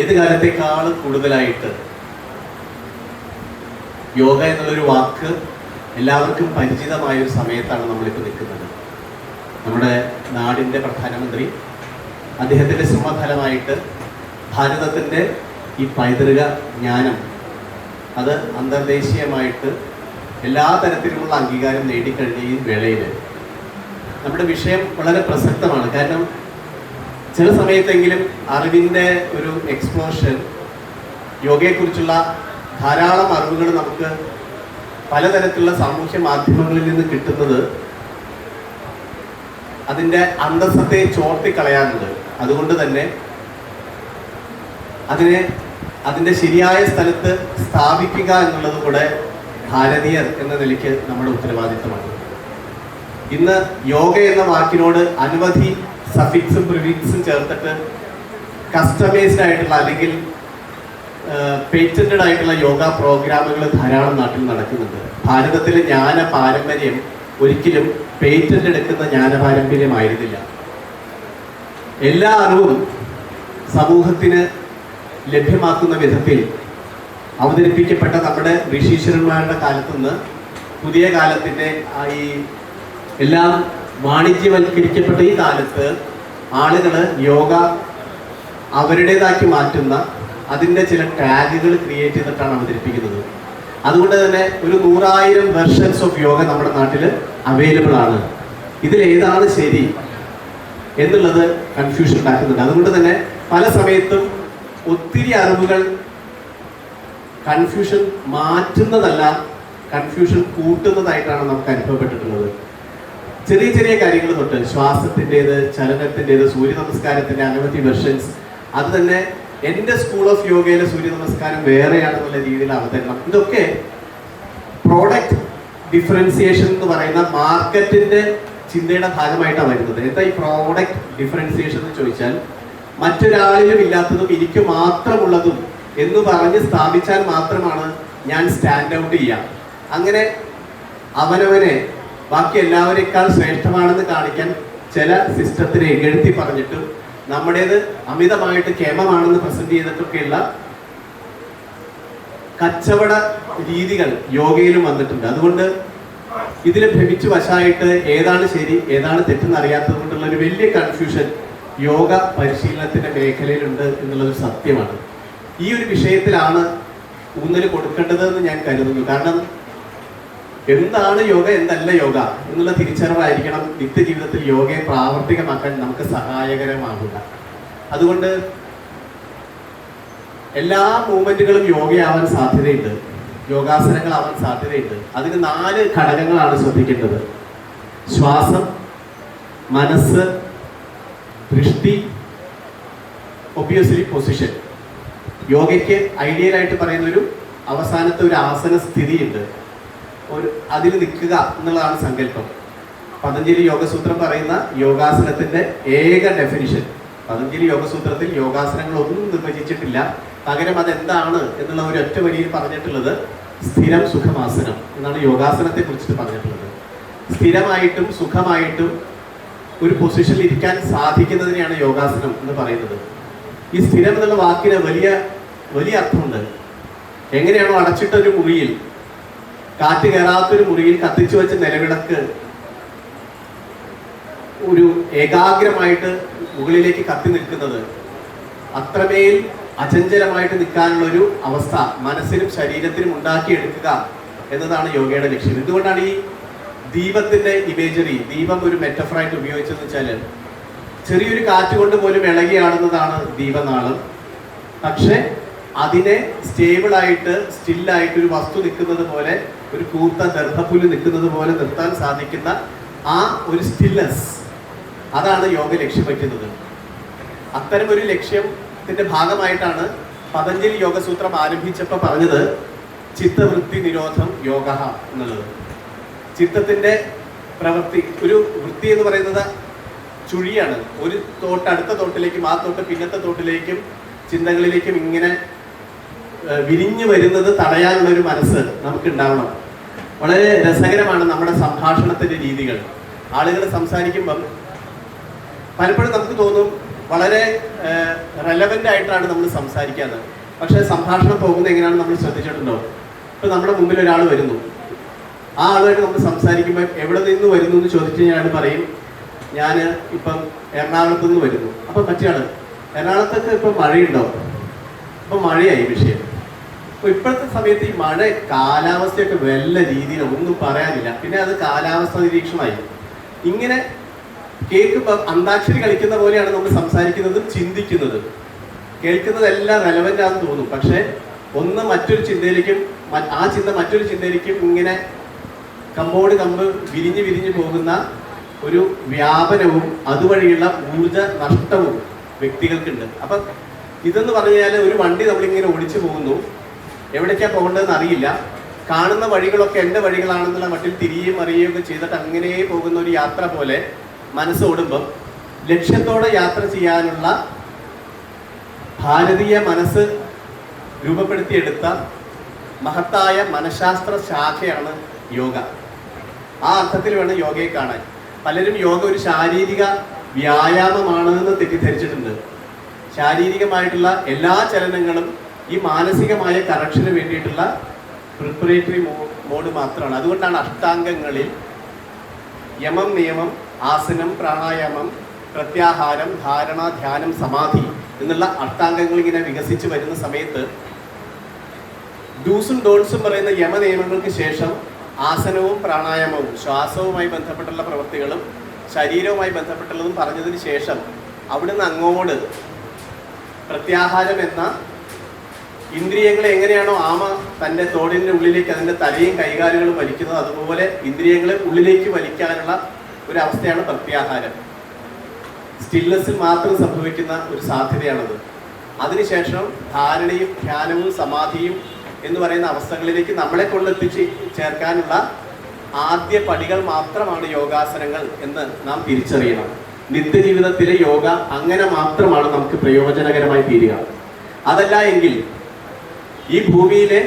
ഏത് കാലത്തെക്കാളും കൂടുതലായിട്ട്? യോഗ എന്നുള്ളൊരു വാക്ക് എല്ലാവർക്കും പരിചിതമായ ഒരു സമയത്താണ് നമ്മളിപ്പോൾ നിൽക്കുന്നത്. നമ്മുടെ നാടിന്റെ പ്രധാനമന്ത്രി അദ്ദേഹത്തിന്റെ ശ്രമഫലമായിട്ട് ഭാരതത്തിന്റെ ഈ പൈതൃക ജ്ഞാനം അത് അന്തർദേശീയമായിട്ട് എല്ലാ തരത്തിലുമുള്ള അംഗീകാരം നേടിക്കഴിഞ്ഞ ഈ വേളയിൽ നമ്മുടെ വിഷയം വളരെ പ്രസക്തമാണ്. കാരണം ചില സമയത്തെങ്കിലും അറിവിന്റെ ഒരു എക്സ്പ്ലോഷൻ യോഗയെക്കുറിച്ചുള്ള ധാരാളം അറിവുകൾ നമുക്ക് പലതരത്തിലുള്ള സാമൂഹ്യ മാധ്യമങ്ങളിൽ നിന്ന് കിട്ടുന്നത് അതിന്റെ അന്തസ്സത്തെ ചോർത്തിക്കളയാറുണ്ട് അതുകൊണ്ട് തന്നെ അതിനെ അതിന്റെ ശരിയായ സ്ഥലത്ത് സ്ഥാപിക്കുക എന്നുള്ളത് കൂടെ ഭാരതീയർ എന്ന നിലയ്ക്ക് നമ്മുടെ ഉത്തരവാദിത്തമാണ്. ഇന്ന് യോഗ എന്ന വാക്കിനോട് അനവധി സഫിക്സും പ്രിഫിക്സും ചേർത്തിട്ട് കസ്റ്റമൈസ്ഡ് ആയിട്ടുള്ള അല്ലെങ്കിൽ പേറ്റന്റഡ് ആയിട്ടുള്ള യോഗ പ്രോഗ്രാമുകൾ ധാരാളം നാട്ടിൽ നടക്കുന്നുണ്ട്. ഭാരതത്തിലെ ജ്ഞാന പാരമ്പര്യം ഒരിക്കലും പേറ്റന്റ് എടുക്കുന്ന ജ്ഞാന പാരമ്പര്യമായിരുന്നില്ല എല്ലാ അറിവും സമൂഹത്തിന് ലഭ്യമാക്കുന്ന വിധത്തിൽ അവതരിപ്പിക്കപ്പെട്ട നമ്മുടെ ഋഷീശ്വരന്മാരുടെ കാലത്തുനിന്ന് പുതിയ കാലത്തിന്റെ ഈ എല്ലാം വാണിജ്യവൽക്കരിക്കപ്പെട്ട ഈ കാലത്ത് ആളുകൾ യോഗ അവരുടേതാക്കി മാറ്റുന്ന അതിന്റെ ചില ടാഗുകൾ ക്രിയേറ്റ് ചെയ്തിട്ടാണ് അവതരിപ്പിക്കുന്നത്. അതുകൊണ്ട് തന്നെ ഒരു നൂറായിരം വെർഷൻസ് ഓഫ് യോഗ നമ്മുടെ നാട്ടിൽ അവൈലബിൾ ആണ്. ഇതിൽ ഏതാണ് ശരി എന്നുള്ളത് കൺഫ്യൂഷൻ ഉണ്ടാക്കുന്നുണ്ട്. അതുകൊണ്ട് തന്നെ പല സമയത്തും ഒത്തിരി അറിവുകൾ കൺഫ്യൂഷൻ മാറ്റുന്നതല്ല കൺഫ്യൂഷൻ കൂട്ടുന്നതായിട്ടാണ് നമുക്ക് അനുഭവപ്പെട്ടിട്ടുള്ളത്. ചെറിയ ചെറിയ കാര്യങ്ങൾ തൊട്ട് ശ്വാസത്തിന്റെത് ചലനത്തിന്റെത് സൂര്യ നമസ്കാരത്തിന്റെ അനവധി വെർഷൻസ് അത് തന്നെ എന്റെ സ്കൂൾ ഓഫ് യോഗയിലെ സൂര്യ നമസ്കാരം വേറെയാണെന്നുള്ള രീതിയിൽ അവതരണം ഇതൊക്കെ പ്രോഡക്റ്റ് ഡിഫറൻസിയേഷൻ എന്ന് പറയുന്ന മാർക്കറ്റിന്റെ ചിന്തയുടെ ഭാഗമായിട്ടാണ് വരുന്നത്. എന്താ ഈ പ്രോഡക്റ്റ് ഡിഫറൻസിയേഷൻ എന്ന് ചോദിച്ചാൽ മറ്റൊരാളിലും ഇല്ലാത്തതും എനിക്ക് മാത്രമുള്ളതും എന്ന് പറഞ്ഞ് സ്ഥാപിച്ചാൽ മാത്രമാണ് ഞാൻ സ്റ്റാൻഡ് ഔട്ട് ചെയ്യുക. അങ്ങനെ അവനവനെ ബാക്കി എല്ലാവരെക്കാൾ ശ്രേഷ്ഠമാണെന്ന് കാണിക്കാൻ ചില സിസ്റ്റത്തിനെ എഴുത്തി പറഞ്ഞിട്ടും നമ്മുടേത് അമിതമായിട്ട് കേമമാണെന്ന് പ്രസന്റ് ചെയ്തിട്ടൊക്കെയുള്ള കച്ചവട രീതികൾ യോഗയിലും വന്നിട്ടുണ്ട്. അതുകൊണ്ട് ഇതിൽ ഭ്രമിച്ചു വശമായിട്ട് ഏതാണ് ശരി ഏതാണ് തെറ്റെന്ന് അറിയാത്തത് കൊണ്ടുള്ള ഒരു വലിയ കൺഫ്യൂഷൻ യോഗ പരിശീലനത്തിന്റെ മേഖലയിലുണ്ട് എന്നുള്ളൊരു സത്യമാണ്. ഈ ഒരു വിഷയത്തിലാണ് ഊന്നൽ കൊടുക്കേണ്ടതെന്ന് ഞാൻ കരുതുന്നു. കാരണം എന്താണ് യോഗ എന്നല്ല യോഗ? എന്നുള്ള തിരിച്ചറിവായിരിക്കണം നിത്യജീവിതത്തിൽ യോഗയെ പ്രാവർത്തികമാക്കാൻ നമുക്ക് സഹായകരമാകുക. അതുകൊണ്ട് എല്ലാ മൂവ്മെന്റുകളും യോഗയാവാൻ സാധ്യതയുണ്ട്. യോഗാസനങ്ങളാവാൻ സാധ്യതയുണ്ട്. അതിന് നാല് ഘടകങ്ങളാണ് ശ്രദ്ധിക്കേണ്ടത്. ശ്വാസം മനസ്സ് ദൃഷ്ടി ഒബിയസ്ലി പൊസിഷൻ യോഗയ്ക്ക് ഐഡിയലായിട്ട് പറയുന്നൊരു അവസാനത്തെ ഒരു ആസന സ്ഥിതിയുണ്ട്. ഒരു അതിൽ നിൽക്കുക എന്നുള്ളതാണ് സങ്കല്പം. പതഞ്ജലി യോഗസൂത്രം പറയുന്ന യോഗാസനത്തിന്റെ ഏക ഡെഫിനിഷൻ പതഞ്ജലി യോഗസൂത്രത്തിൽ യോഗാസനങ്ങൾ ഒന്നും നിർവചിച്ചിട്ടില്ല. പകരം അതെന്താണ് എന്നുള്ള ഒരു ഒറ്റ വരിയിൽ പറഞ്ഞിട്ടുള്ളത് സ്ഥിരം സുഖമാസനം എന്നാണ് യോഗാസനത്തെ കുറിച്ചിട്ട് പറഞ്ഞിട്ടുള്ളത്. സ്ഥിരമായിട്ടും സുഖമായിട്ടും ഒരു പൊസിഷനിൽ ഇരിക്കാൻ സാധിക്കുന്നതിനെയാണ് യോഗാസനം എന്ന് പറയുന്നത്. ഈ സ്ഥിരം എന്നുള്ള വാക്കിന് വലിയ വലിയ അർത്ഥമുണ്ട്. എങ്ങനെയാണോ അടച്ചിട്ട ഒരു മുറിയിൽ കാറ്റ് കയറാത്തൊരു മുറിയിൽ കത്തിച്ചു വെച്ച നിലവിളക്ക് ഒരു ഏകാഗ്രമായിട്ട് മുകളിലേക്ക് കത്തി നിൽക്കുന്നത് അത്രമേൽ അചഞ്ചലമായിട്ട് നിൽക്കാനുള്ള ഒരു അവസ്ഥ മനസ്സിനും ശരീരത്തിനും ഉണ്ടാക്കിയെടുക്കുക എന്നതാണ് യോഗയുടെ ലക്ഷ്യം. എന്തുകൊണ്ടാണ് ഈ ദീപത്തിന്റെ ഇമേജറി ദീപം ഒരു മെറ്റഫറായിട്ട് ഉപയോഗിച്ചതെന്ന് വെച്ചാൽ ചെറിയൊരു കാറ്റ് കൊണ്ട് പോലും ഇളകിയാടുന്നതാണ് ദീപനാളം. പക്ഷെ അതിനെ സ്റ്റേബിൾ ആയിട്ട് സ്റ്റില്ലായിട്ട് ഒരു വസ്തു നിൽക്കുന്നത് പോലെ ഒരു കൂർത്ത ദർഭപ്പുല്ല് നിൽക്കുന്നത് പോലെ നിർത്താൻ സാധിക്കുന്ന ആ ഒരു സ്റ്റില്ലസ് അതാണ് യോഗ ലക്ഷ്യം വയ്ക്കുന്നത്. അത്തരം ഒരു ലക്ഷ്യത്തിന്റെ ഭാഗമായിട്ടാണ് പതഞ്ജലി യോഗസൂത്രം ആരംഭിച്ചപ്പോൾ പറഞ്ഞത് ചിത്തവൃത്തി നിരോധം യോഗ എന്നുള്ളത്. ചിത്തത്തിന്റെ പ്രവൃത്തി ഒരു വൃത്തി എന്ന് പറയുന്നത് ചുഴിയാണ്. ഒരു തോട്ട് അടുത്ത തോട്ടിലേക്കും ആ തോട്ട് പിന്നത്തെ തോട്ടിലേക്കും ചിന്തകളിലേക്കും ഇങ്ങനെ വിരിഞ്ഞു വരുന്നത് തടയാനുള്ള ഒരു മനസ്സ് നമുക്ക് ഉണ്ടാവണം വളരെ രസകരമാണ് നമ്മുടെ സംഭാഷണത്തിന്റെ രീതികൾ. ആളുകൾ സംസാരിക്കുമ്പം പലപ്പോഴും നമുക്ക് തോന്നും വളരെ റെലവെന്റ് ആയിട്ടാണ് നമ്മൾ സംസാരിക്കാറ് പക്ഷേ സംഭാഷണം പോകുന്നത് എങ്ങനെയാണ് നമ്മൾ ശ്രദ്ധിച്ചിട്ടുണ്ടോ? ഇപ്പൊ നമ്മുടെ മുമ്പിൽ ഒരാൾ വരുന്നു. ആ ആളുമായിട്ട് നമ്മൾ സംസാരിക്കുമ്പോൾ എവിടെ നിന്ന് വരുന്നു എന്ന് ചോദിച്ചു കഴിഞ്ഞാൽ പറയും ഞാൻ ഇപ്പം എറണാകുളത്ത് നിന്ന് വരുന്നു. അപ്പൊ മറ്റേ ആൾ എറണാകുളത്തൊക്കെ ഇപ്പം മഴയുണ്ടോ? ഇപ്പൊ മഴയായി വിഷയം അപ്പൊ ഇപ്പോഴത്തെ സമയത്ത് ഈ മഴ കാലാവസ്ഥയൊക്കെ വല്ല രീതിയിൽ ഒന്നും പറയാനില്ല. പിന്നെ അത് കാലാവസ്ഥ നിരീക്ഷണമായി. ഇങ്ങനെ കേൾക്കുമ്പോൾ അന്താക്ഷരി കളിക്കുന്ന പോലെയാണ് നമ്മൾ സംസാരിക്കുന്നതും ചിന്തിക്കുന്നതും. കേൾക്കുന്നതെല്ലാം റെലവന്റ് ആണെന്ന് തോന്നും. പക്ഷേ ഒന്ന് മറ്റൊരു ചിന്തയിലേക്കും ആ ചിന്ത മറ്റൊരു ചിന്തയിലേക്കും ഇങ്ങനെ കമ്പോട് കമ്പ് വിരിഞ്ഞ് വിരിഞ്ഞ് പോകുന്ന ഒരു വ്യാപനവും അതുവഴിയുള്ള ഊർജ നഷ്ടവും വ്യക്തികൾക്കുണ്ട്. അപ്പം ഇതെന്ന് പറഞ്ഞു കഴിഞ്ഞാൽ ഒരു വണ്ടി നമ്മളിങ്ങനെ ഓടിച്ചു പോകുന്നു. എവിടേക്കാ പോകേണ്ടതെന്ന് അറിയില്ല. കാണുന്ന വഴികളൊക്കെ എന്റെ വഴികളാണെന്നുള്ള മട്ടിൽ തിരിയുകയും അറിയുകയും ഒക്കെ ചെയ്തിട്ട് അങ്ങനെ പോകുന്ന ഒരു യാത്ര പോലെ മനസ്സ് ഓടുമ്പം ലക്ഷ്യത്തോടെ യാത്ര ചെയ്യാനുള്ള ഭാരതീയ മനസ്സ് രൂപപ്പെടുത്തിയെടുത്ത മഹത്തായ മനഃശാസ്ത്ര ശാഖയാണ് യോഗ. ആ അർത്ഥത്തിൽ വേണം യോഗയെ കാണാൻ. പലരും യോഗ ഒരു ശാരീരിക വ്യായാമമാണെന്ന് തെറ്റിദ്ധരിച്ചിട്ടുണ്ട്. ശാരീരികമായിട്ടുള്ള എല്ലാ ചലനങ്ങളും ഈ മാനസികമായ കറക്ഷന് വേണ്ടിയിട്ടുള്ള പ്രിപ്പറേറ്ററി മോഡ് മാത്രമാണ്. അതുകൊണ്ടാണ് അഷ്ടാംഗങ്ങളിൽ യമം നിയമം ആസനം പ്രാണായാമം പ്രത്യാഹാരം ധാരണ ധ്യാനം സമാധി എന്നുള്ള അഷ്ടാംഗങ്ങൾ ഇങ്ങനെ വികസിച്ച് വരുന്ന സമയത്ത് ഡൂസും ഡോൺസും പറയുന്ന യമ നിയമങ്ങൾക്ക് ശേഷം ആസനവും പ്രാണായാമവും ശ്വാസവുമായി ബന്ധപ്പെട്ടുള്ള പ്രവൃത്തികളും ശരീരവുമായി ബന്ധപ്പെട്ടുള്ളതും പറഞ്ഞതിന് ശേഷം അവിടുന്ന് അങ്ങോട്ട് പ്രത്യാഹാരം എന്ന ഇന്ദ്രിയങ്ങളെ എങ്ങനെയാണോ ആമ തന്റെ തോടിന്റെ ഉള്ളിലേക്ക് അതിന്റെ തലയും കൈകാലുകളും വലിക്കുന്നത് അതുപോലെ ഇന്ദ്രിയങ്ങളെ ഉള്ളിലേക്ക് വലിക്കാനുള്ള ഒരു അവസ്ഥയാണ് പ്രത്യാഹാരം സ്റ്റിൽനെസ്സിൽ മാത്രം സംഭവിക്കുന്ന ഒരു സാധ്യതയാണത്. അതിനുശേഷം ധാരണയും ധ്യാനവും സമാധിയും എന്ന് പറയുന്ന അവസ്ഥകളിലേക്ക് നമ്മളെ കൊണ്ടെത്തിച്ച് ചേർക്കാനുള്ള ആദ്യ പടികൾ മാത്രമാണ് യോഗാസനങ്ങൾ എന്ന് നാം തിരിച്ചറിയണം. നിത്യജീവിതത്തിലെ യോഗ അങ്ങനെ മാത്രമാണ് നമുക്ക് പ്രയോജനകരമായി തീരുക. അതല്ല എങ്കിൽ ഈ ഭൂമിയിലെ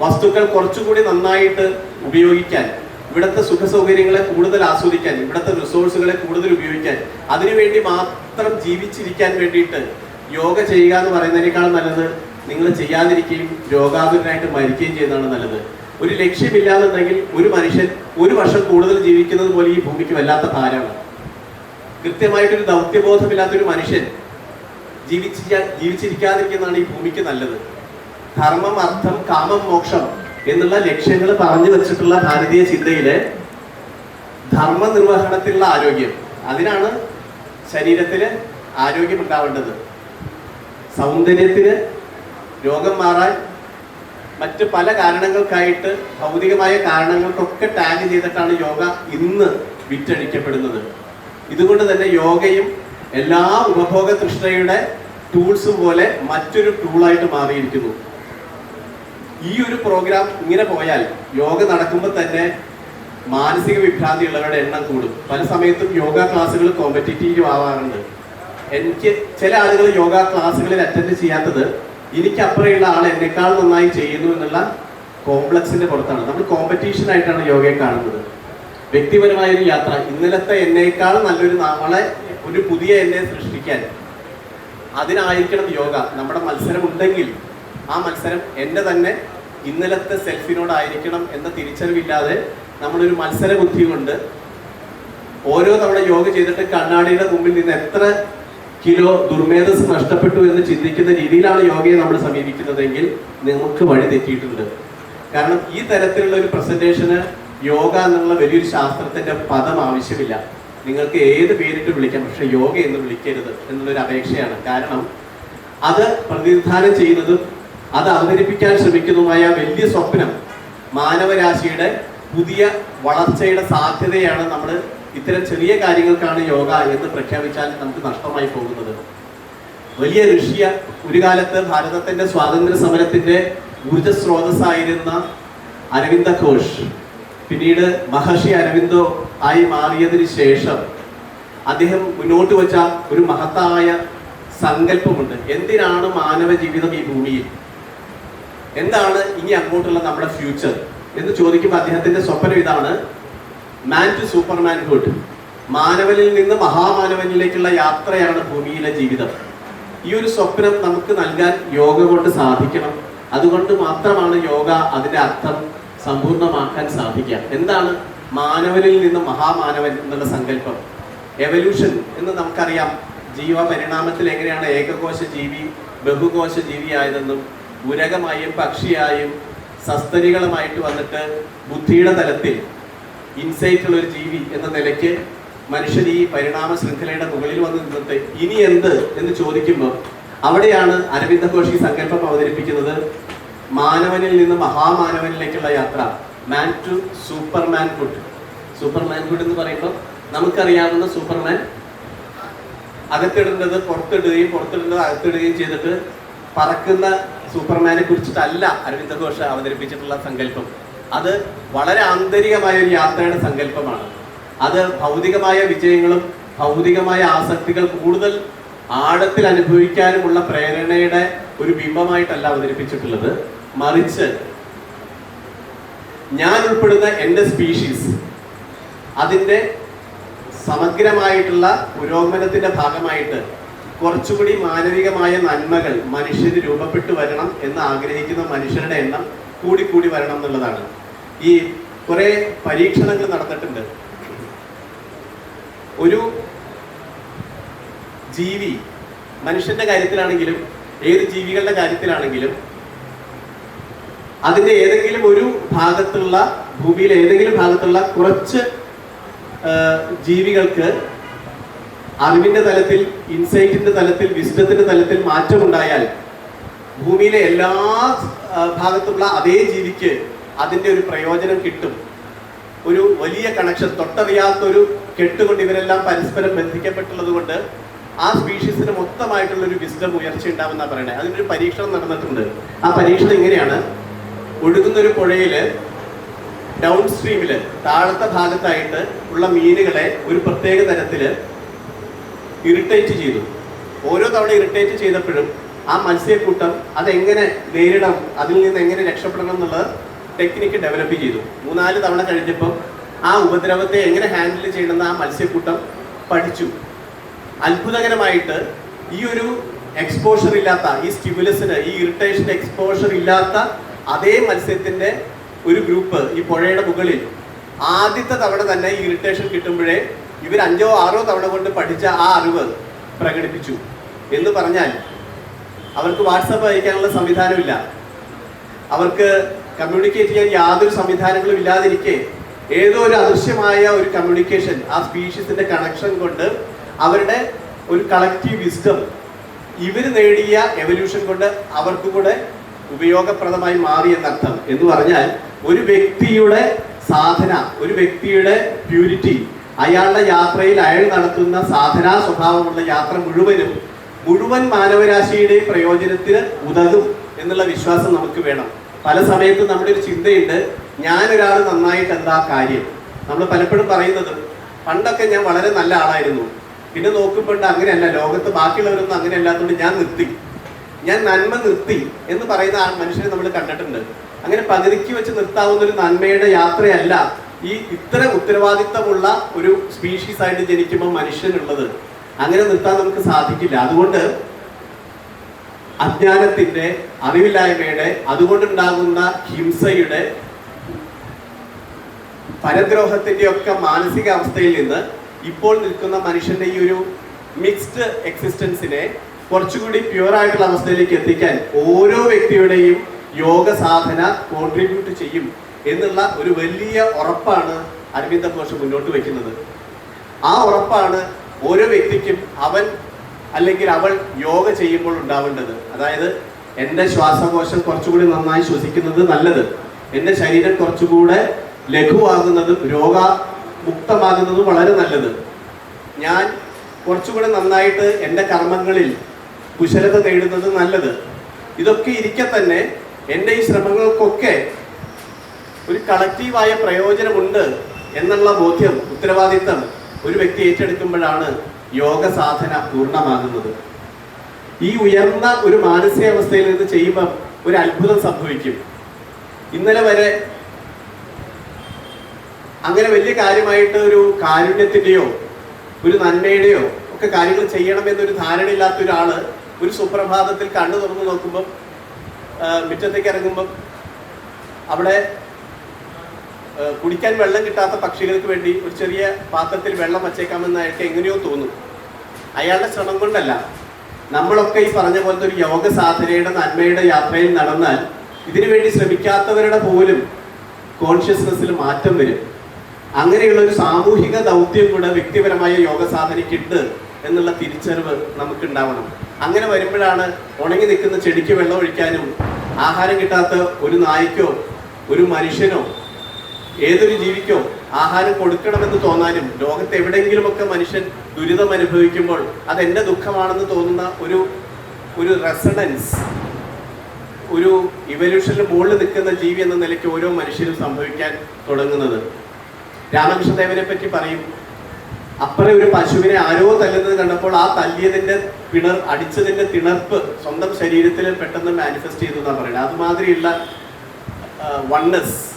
വസ്തുക്കൾ കുറച്ചുകൂടി നന്നായിട്ട് ഉപയോഗിക്കാൻ ഇവിടുത്തെ സുഖ സൗകര്യങ്ങളെ കൂടുതൽ ആസ്വദിക്കാൻ ഇവിടുത്തെ റിസോഴ്സുകളെ കൂടുതൽ ഉപയോഗിക്കാൻ അതിനുവേണ്ടി മാത്രം ജീവിച്ചിരിക്കാൻ വേണ്ടിയിട്ട് യോഗ ചെയ്യുക എന്ന് പറയുന്നതിനേക്കാൾ നല്ലത് നിങ്ങൾ ചെയ്യാതിരിക്കുകയും രോഗാതുരനായിട്ട് മരിക്കുകയും ചെയ്യുന്നതാണ് നല്ലത്. ഒരു ലക്ഷ്യമില്ലാന്നുണ്ടെങ്കിൽ ഒരു മനുഷ്യൻ ഒരു വർഷം കൂടുതൽ ജീവിക്കുന്നത് പോലെ ഈ ഭൂമിക്ക് വല്ലാത്ത ഭാരമാണ്. കൃത്യമായിട്ടൊരു ദൗത്യബോധമില്ലാത്തൊരു മനുഷ്യൻ ജീവിച്ച ജീവിച്ചിരിക്കാതിരിക്കുന്നതാണ് ഈ ഭൂമിക്ക് നല്ലത്. ധർമ്മം അർത്ഥം കാമം മോക്ഷം എന്നുള്ള ലക്ഷ്യങ്ങൾ പറഞ്ഞു വെച്ചിട്ടുള്ള ഭാരതീയ ചിന്തയിലെ ധർമ്മ നിർവഹണത്തിലുള്ള ആരോഗ്യം. അതിനാണ് ശരീരത്തിന് ആരോഗ്യം ഉണ്ടാവേണ്ടത്. സൗന്ദര്യത്തിന് രോഗം മാറാൻ മറ്റ് പല കാരണങ്ങൾക്കായിട്ട് ഭൗതികമായ കാരണങ്ങൾക്കൊക്കെ ടാഗ് ചെയ്തിട്ടാണ് യോഗ ഇന്ന് വിറ്റഴിക്കപ്പെടുന്നത്. ഇതുകൊണ്ട് തന്നെ യോഗയും എല്ലാ ഉപഭോഗ തൃഷ്ണയുടെ ടൂൾസും പോലെ മറ്റൊരു ടൂളായിട്ട് മാറിയിരിക്കുന്നു. ഈ ഒരു പ്രോഗ്രാം ഇങ്ങനെ പോയാൽ യോഗ നടക്കുമ്പോൾ തന്നെ മാനസിക വിഭ്രാന്തി ഉള്ളവരുടെ എണ്ണം കൂടും. പല സമയത്തും യോഗ ക്ലാസ്സുകൾ കോമ്പറ്റീറ്റീവ് ആവാറുണ്ട്. എനിക്ക് ചില ആളുകൾ യോഗ ക്ലാസ്സുകളിൽ അറ്റൻഡ് ചെയ്യാത്തത് എനിക്കപ്പുറമുള്ള ആൾ എന്നെക്കാൾ നന്നായി ചെയ്യുന്നു എന്നുള്ള കോംപ്ലക്സിന്റെ പുറത്താണ്. നമ്മൾ കോമ്പറ്റീഷൻ ആയിട്ടാണ് യോഗയെ കാണുന്നത്. വ്യക്തിപരമായ ഒരു യാത്ര. ഇന്നലത്തെ എന്നേക്കാൾ നല്ലൊരു നാളെ ഒരു പുതിയ എന്നെ സൃഷ്ടിക്കാൻ അതിനായിരിക്കണം യോഗ. നമ്മുടെ മത്സരം ഉണ്ടെങ്കിൽ ആ മത്സരം എന്റെ തന്നെ ഇന്നലത്തെ സെൽഫിനോടായിരിക്കണം എന്ന തിരിച്ചറിവില്ലാതെ നമ്മളൊരു മത്സര ബുദ്ധി കൊണ്ട് ഓരോ തവണ യോഗ ചെയ്തിട്ട് കണ്ണാടിയുടെ മുമ്പിൽ നിന്ന് എത്ര കിലോ ദുർമേധസ് നഷ്ടപ്പെട്ടു എന്ന് ചിന്തിക്കുന്ന രീതിയിലാണ് യോഗയെ നമ്മൾ സമീപിക്കുന്നതെങ്കിൽ നമുക്ക് വഴി തെറ്റിയിട്ടുണ്ട്. കാരണം ഈ തരത്തിലുള്ള ഒരു പ്രസന്റേഷന് യോഗ എന്നുള്ള വലിയൊരു ശാസ്ത്രത്തിന്റെ പദം ആവശ്യമില്ല. നിങ്ങൾക്ക് ഏത് പേരിട്ട് വിളിക്കാം പക്ഷെ യോഗ എന്ന് വിളിക്കരുത് എന്നുള്ളൊരു അപേക്ഷയാണ്. കാരണം അത് പ്രതിനിധാനം ചെയ്യുന്നതും അത് അവതരിപ്പിക്കാൻ ശ്രമിക്കുന്നതുമായ വലിയ സ്വപ്നം മാനവരാശിയുടെ പുതിയ വളർച്ചയുടെ സാധ്യതയാണ് നമ്മൾ ഇത്തരം ചെറിയ കാര്യങ്ങൾക്കാണ് യോഗ എന്ന് പ്രഖ്യാപിച്ചാൽ നമുക്ക് നഷ്ടമായി പോകുന്നത്. വലിയ ഋഷിയ ഒരു കാലത്ത് ഭാരതത്തിന്റെ സ്വാതന്ത്ര്യ സമരത്തിന്റെ ഊർജസ്രോതസ്സായിരുന്ന അരവിന്ദ ഘോഷ് പിന്നീട് മഹർഷി അരവിന്ദോ ആയി മാറിയതിനു ശേഷം അദ്ദേഹം മുന്നോട്ട് വെച്ച ഒരു മഹത്തായ സങ്കല്പമുണ്ട്. എന്തിനാണ് മാനവ ജീവിതം ഈ ഭൂമിയിൽ? എന്താണ് ഇനി അങ്ങോട്ടുള്ള നമ്മുടെ ഫ്യൂച്ചർ എന്ന് ചോദിക്കുമ്പോൾ അദ്ദേഹത്തിന്റെ സ്വപ്നം ഇതാണ്. മാൻ ടു സൂപ്പർമാൻ ഹുഡ് മാനവനിൽ നിന്ന് മഹാമാനവനിലേക്കുള്ള യാത്രയാണ് ഭൂമിയിലെ ജീവിതം. ഈ ഒരു സ്വപ്നം നമുക്ക് നൽകാൻ യോഗ കൊണ്ട് സാധിക്കണം. അതുകൊണ്ട് മാത്രമാണ് യോഗ അതിന്റെ അർത്ഥം സമ്പൂർണമാക്കാൻ സാധിക്കുക. എന്താണ് മാനവനിൽ നിന്ന് മഹാമാനവൻ എന്നുള്ള സങ്കല്പം? എവല്യൂഷൻ എന്ന് നമുക്കറിയാം. ജീവ പരിണാമത്തിൽ എങ്ങനെയാണ് ഏകകോശ ജീവി ബഹുകോശ ജീവിയായതെന്നും ഉരകമായും പക്ഷിയായും സസ്തനികളുമായിട്ട് വന്നിട്ട് ബുദ്ധിയുടെ തലത്തിൽ ഇൻസൈറ്റ് ഉള്ള ഒരു ജീവി എന്ന നിലയ്ക്ക് മനുഷ്യൻ ഈ പരിണാമ ശൃംഖലയുടെ മുകളിൽ വന്ന് നിന്നിട്ട് ഇനി എന്ത് എന്ന് ചോദിക്കുമ്പോൾ അവിടെയാണ് അരവിന്ദ ഘോഷ് ഈ സങ്കല്പം അവതരിപ്പിക്കുന്നത്. മാനവനിൽ നിന്ന് മഹാമാനവനിലേക്കുള്ള യാത്ര. Man to superman hood superman hood എന്ന് പറയുമ്പോൾ നമുക്കറിയാവുന്ന സൂപ്പർമാൻ അകത്തിടേണ്ടത് പുറത്തിടുകയും പുറത്തിടേണ്ടത് അകത്തിടുകയും ചെയ്തിട്ട് പറക്കുന്ന സൂപ്പർമാനെ കുറിച്ചിട്ടല്ല അരവിന്ദ ഘോഷ് അവതരിപ്പിച്ചിട്ടുള്ള സങ്കല്പം. അത് വളരെ ആന്തരികമായ ഒരു യാത്രയുടെ സങ്കല്പമാണ്. അത് ഭൗതികമായ വിജയങ്ങളും ഭൗതികമായ ആസക്തികൾ കൂടുതൽ ആഴത്തിൽ അനുഭവിക്കാനുമുള്ള പ്രേരണയുടെ ഒരു ബിംബമായിട്ടല്ല അവതരിപ്പിച്ചിട്ടുള്ളത്. മറിച്ച് ഞാൻ ഉൾപ്പെടുന്ന എന്റെ സ്പീഷീസ് അതിന്റെ സമഗ്രമായിട്ടുള്ള പുരോഗമനത്തിന്റെ ഭാഗമായിട്ട് കുറച്ചുകൂടി മാനവികമായ നന്മകൾ മനുഷ്യന് രൂപപ്പെട്ടു വരണം എന്ന് ആഗ്രഹിക്കുന്ന മനുഷ്യരുടെ എണ്ണം കൂടിക്കൂടി വരണം എന്നുള്ളതാണ്. ഈ കുറെ പരീക്ഷണങ്ങൾ നടന്നിട്ടുണ്ട്. ഒരു ജീവി മനുഷ്യന്റെ കാര്യത്തിലാണെങ്കിലും ഏത് ജീവികളുടെ കാര്യത്തിലാണെങ്കിലും അതിന്റെ ഏതെങ്കിലും ഒരു ഭാഗത്തുള്ള ഭൂമിയിലെ ഏതെങ്കിലും ഭാഗത്തുള്ള കുറച്ച് ജീവികൾക്ക് അറിവിന്റെ തലത്തിൽ ഇൻസൈറ്റിന്റെ തലത്തിൽ വിസ്ഡത്തിന്റെ തലത്തിൽ മാറ്റമുണ്ടായാൽ ഭൂമിയിലെ എല്ലാ ഭാഗത്തുള്ള അതേ ജീവിക്ക് അതിന്റെ ഒരു പ്രയോജനം കിട്ടും. ഒരു വലിയ കണക്ഷൻ തൊട്ടറിയാത്തൊരു കെട്ടുകൊണ്ട് ഇവരെല്ലാം പരസ്പരം ബന്ധിക്കപ്പെട്ടുള്ളത് കൊണ്ട് ആ സ്പീഷീസിന് മൊത്തമായിട്ടുള്ള ഒരു വിസ്ഡം ഉയർച്ച ഉണ്ടാവുന്ന പറയണേ. അതിനൊരു പരീക്ഷണം നടന്നിട്ടുണ്ട്. ആ പരീക്ഷണം ഇങ്ങനെയാണ് ഒഴുകുന്ന ഒരു പുഴയിൽ ഡൗൺ സ്ട്രീമിൽ താഴത്തെ ഭാഗത്തായിട്ട് ഉള്ള മീനുകളെ ഒരു പ്രത്യേക തരത്തിൽ ഇറിറ്റേറ്റ് ചെയ്തു. ഓരോ തവണ ഇറിറ്റേറ്റ് ചെയ്തപ്പോഴും ആ മത്സ്യക്കൂട്ടം അതെങ്ങനെ നേരിടാം അതിൽ നിന്ന് എങ്ങനെ രക്ഷപ്പെടണം എന്നുള്ളത് ടെക്നിക്ക് ഡെവലപ്പ് ചെയ്തു. മൂന്നാൽ തവണ കഴിഞ്ഞപ്പോൾ ആ ഉപദ്രവത്തെ എങ്ങനെ ഹാൻഡിൽ ചെയ്യണമെന്ന് ആ മത്സ്യക്കൂട്ടം പഠിച്ചു. അത്ഭുതകരമായിട്ട് ഈ ഒരു എക്സ്പോഷർ ഇല്ലാത്ത ഈ സ്റ്റിമുലസിന് ഈ ഇറിറ്റേഷൻ എക്സ്പോഷർ ഇല്ലാത്ത അതേ മത്സ്യത്തിന്റെ ഒരു ഗ്രൂപ്പ് ഈ പുഴയുടെ മുകളിൽ ആദ്യത്തെ തവണ തന്നെ ഈ ഇറിറ്റേഷൻ കിട്ടുമ്പോഴേ ഇവർ അഞ്ചോ ആറോ തവണ കൊണ്ട് പഠിച്ച ആ അറിവ് പ്രകടിപ്പിച്ചു. എന്ന് പറഞ്ഞാൽ അവർക്ക് വാട്സപ്പ് അയക്കാനുള്ള സംവിധാനമില്ല. അവർക്ക് കമ്മ്യൂണിക്കേറ്റ് ചെയ്യാൻ യാതൊരു സംവിധാനങ്ങളും ഇല്ലാതിരിക്കെ ഏതോ ഒരു അദൃശ്യമായ ഒരു കമ്മ്യൂണിക്കേഷൻ ആ സ്പീഷീസിന്റെ കണക്ഷൻ കൊണ്ട് അവരുടെ ഒരു കളക്റ്റീവ് വിസ്ഡം ഇവർ നേടിയ എവല്യൂഷൻ കൊണ്ട് അവർക്ക് കൂടെ ഉപയോഗപ്രദമായി മാറി എന്നർത്ഥം. എന്ന് പറഞ്ഞാൽ ഒരു വ്യക്തിയുടെ സാധന ഒരു വ്യക്തിയുടെ പ്യൂരിറ്റി അയാളുടെ യാത്രയിൽ അയാൾ നടത്തുന്ന സാധനാ സ്വഭാവമുള്ള യാത്ര മുഴുവനും മുഴുവൻ മാനവരാശിയുടെ പ്രയോജനത്തിന് ഉതകും എന്നുള്ള വിശ്വാസം നമുക്ക് വേണം. പല സമയത്തും നമ്മുടെ ഒരു ചിന്തയുണ്ട് ഞാനൊരാൾ നന്നായിട്ട് എന്താ കാര്യം? നമ്മൾ പലപ്പോഴും പറയുന്നത് പണ്ടൊക്കെ ഞാൻ വളരെ നല്ല ആളായിരുന്നു. പിന്നെ നോക്കുമ്പോൾ അങ്ങനെയല്ല ലോകത്ത് ബാക്കിയുള്ളവരൊന്നും അങ്ങനെ അല്ലാത്തതുകൊണ്ട് ഞാൻ നിർത്തി. ഞാൻ നന്മ നിർത്തി എന്ന് പറയുന്ന ആ മനുഷ്യനെ നമ്മൾ കണ്ടിട്ടുണ്ട്. അങ്ങനെ പകുതിക്ക് വെച്ച് നിർത്താവുന്ന ഒരു നന്മയുടെ യാത്രയല്ല ഈ ഇത്ര ഉത്തരവാദിത്തമുള്ള ഒരു സ്പീഷീസ് ആയിട്ട് ജനിക്കുമ്പോൾ മനുഷ്യനുള്ളത് അങ്ങനെ നിർത്താൻ നമുക്ക് സാധിക്കില്ല. അതുകൊണ്ട് അജ്ഞാനത്തിന്റെ അറിവില്ലായ്മയുടെ അതുകൊണ്ടുണ്ടാകുന്ന ഹിംസയുടെ പരദ്രോഹത്തിന്റെ ഒക്കെ മാനസിക അവസ്ഥയിൽ നിന്ന് ഇപ്പോൾ നിൽക്കുന്ന മനുഷ്യന്റെ ഈ ഒരു മിക്സ്ഡ് എക്സിസ്റ്റൻസിനെ കുറച്ചുകൂടി പ്യുവർ ആയിട്ടുള്ള അവസ്ഥയിലേക്ക് എത്തിക്കാൻ ഓരോ വ്യക്തിയുടെയും യോഗ സാധന കോൺട്രിബ്യൂട്ട് ചെയ്യും. എന്നുള്ള ഒരു വലിയ ഉറപ്പാണ് അരവിന്ദ ഘോഷ് മുന്നോട്ട് വയ്ക്കുന്നത് ആ ഉറപ്പാണ് ഓരോ വ്യക്തിക്കും അവൻ അല്ലെങ്കിൽ അവൾ യോഗ ചെയ്യുമ്പോൾ ഉണ്ടാവേണ്ടത്. അതായത് എന്റെ ശ്വാസകോശം കുറച്ചുകൂടി നന്നായി ശ്വസിക്കുന്നത് നല്ലത്. എന്റെ ശരീരം കുറച്ചുകൂടെ ലഘുവാകുന്നതും രോഗ മുക്തമാകുന്നതും വളരെ നല്ലത്. ഞാൻ കുറച്ചുകൂടെ നന്നായിട്ട് എന്റെ കർമ്മങ്ങളിൽ കുശലത നേടുന്നത് നല്ലത്. ഇതൊക്കെ ഇരിക്കെ തന്നെ എന്റെ ഈ ശ്രമങ്ങൾക്കൊക്കെ ഒരു കളക്റ്റീവായ പ്രയോജനമുണ്ട് എന്നുള്ള ബോധ്യം ഉത്തരവാദിത്തം ഒരു വ്യക്തി ഏറ്റെടുക്കുമ്പോഴാണ് യോഗ സാധന പൂർണമാകുന്നത്. ഈ ഉയർന്ന ഒരു മാനസികാവസ്ഥയിൽ നിന്ന് ചെയ്യുമ്പോൾ ഒരു അത്ഭുതം സംഭവിക്കും. ഇന്നലെ വരെ അങ്ങനെ വലിയ കാര്യമായിട്ട് ഒരു കാരുണ്യത്തിന്റെയോ ഒരു നന്മയുടെയോ ഒക്കെ കാര്യങ്ങൾ ചെയ്യണമെന്നൊരു ധാരണയില്ലാത്ത ഒരാൾ ഒരു സുപ്രഭാതത്തിൽ കണ്ണു തുറന്നു നോക്കുമ്പം മുറ്റത്തേക്ക് ഇറങ്ങുമ്പം അവിടെ കുടിക്കാൻ വെള്ളം കിട്ടാത്ത പക്ഷികൾക്ക് വേണ്ടി ഒരു ചെറിയ പാത്രത്തിൽ വെള്ളം വച്ചേക്കാമെന്ന് അയാൾക്ക് എങ്ങനെയോ തോന്നും. അയാളുടെ ശ്രമം കൊണ്ടല്ല. നമ്മളൊക്കെ ഈ പറഞ്ഞ പോലത്തെ ഒരു യോഗ സാധനയുടെ നന്മയുടെ യാത്രയിൽ നടന്നാൽ ഇതിനു വേണ്ടി ശ്രമിക്കാത്തവരുടെ പോലും കോൺഷ്യസ്നെസ്സിൽ മാറ്റം വരും. അങ്ങനെയുള്ള ഒരു സാമൂഹിക ദൗത്യം കൂടെ വ്യക്തിപരമായ യോഗ സാധനയ്ക്കുണ്ട് എന്നുള്ള തിരിച്ചറിവ് നമുക്ക് ഉണ്ടാവണം അങ്ങനെ വരുമ്പോഴാണ് ഉണങ്ങി നിൽക്കുന്ന ചെടിക്ക് വെള്ളം ഒഴിക്കാനും ആഹാരം കിട്ടാത്ത ഒരു നായ്ക്കോ ഒരു മനുഷ്യനോ ഏതൊരു ജീവിക്കോ ആഹാരം കൊടുക്കണമെന്ന് തോന്നാനും ലോകത്ത് എവിടെയെങ്കിലുമൊക്കെ മനുഷ്യൻ ദുരിതം അനുഭവിക്കുമ്പോൾ അത് എന്റെ ദുഃഖമാണെന്ന് തോന്നുന്ന ഒരു ഒരു റെസണൻസ് ഒരു ഇവല്യൂഷനിൽ മുകളിൽ നിൽക്കുന്ന ജീവി എന്ന നിലയ്ക്ക് ഓരോ മനുഷ്യരും സംഭവിക്കാൻ തുടങ്ങുന്നത്. രാമകൃഷ്ണദേവനെ പറ്റി പറയും അപ്പറെ ഒരു പശുവിനെ ആരോ തല്ലുന്നത് കണ്ടപ്പോൾ ആ തല്ലിയതിന്റെ പിണർ അടിച്ചതിന്റെ തിണർപ്പ് സ്വന്തം ശരീരത്തിൽ പെട്ടെന്ന് മാനിഫെസ്റ്റ് ചെയ്തു എന്നാണ് പറയുന്നത്. അതുമാതിരിയുള്ള വണ്ണസ്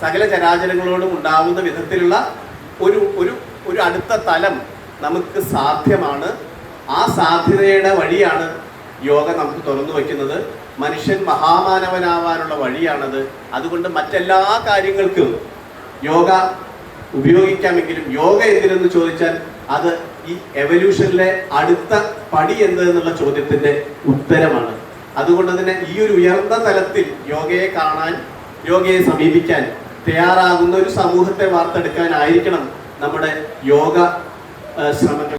സകല ചരാചരങ്ങളോടും ഉണ്ടാവുന്ന വിധത്തിലുള്ള ഒരു ഒരു ഒരു അടുത്ത തലം നമുക്ക് സാധ്യമാണ്. ആ സാധ്യതയുടെ വഴിയാണ് യോഗ നമുക്ക് തുറന്നു വയ്ക്കുന്നത്. മനുഷ്യൻ മഹാമാനവനാവാനുള്ള വഴിയാണത്. അതുകൊണ്ട് മറ്റെല്ലാ കാര്യങ്ങൾക്കും യോഗ ഉപയോഗിക്കാമെങ്കിലും യോഗ എന്തിനെന്ന് ചോദിച്ചാൽ അത് ഈ എവല്യൂഷനിലെ അടുത്ത പടി എന്ത് എന്നുള്ള ചോദ്യത്തിന്റെ ഉത്തരമാണ്. അതുകൊണ്ട് തന്നെ ഈ ഒരു ഉയർന്ന തലത്തിൽ യോഗയെ കാണാൻ യോഗയെ സമീപിക്കാൻ തയ്യാറാകുന്ന ഒരു സമൂഹത്തെ വാർത്തെടുക്കാനായിരിക്കണം നമ്മുടെ യോഗ ശ്രമങ്ങൾ.